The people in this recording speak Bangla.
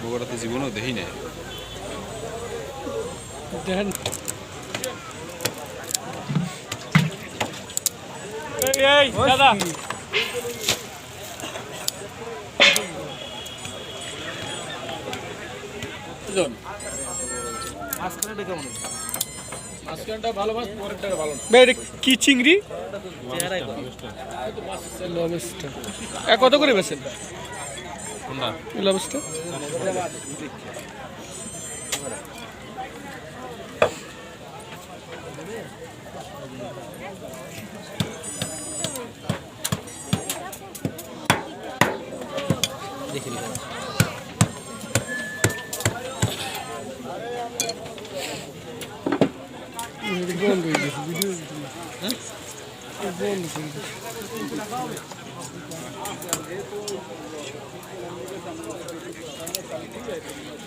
বগুড়াতে জীবনেও দেখি নাই। দেখেন দাদা। কি চিংড়ি? কত করে বেছেন লবস্টার বন্ধ হয়ে গেছে ভিডিও বন্ধ করে দিয়েছে।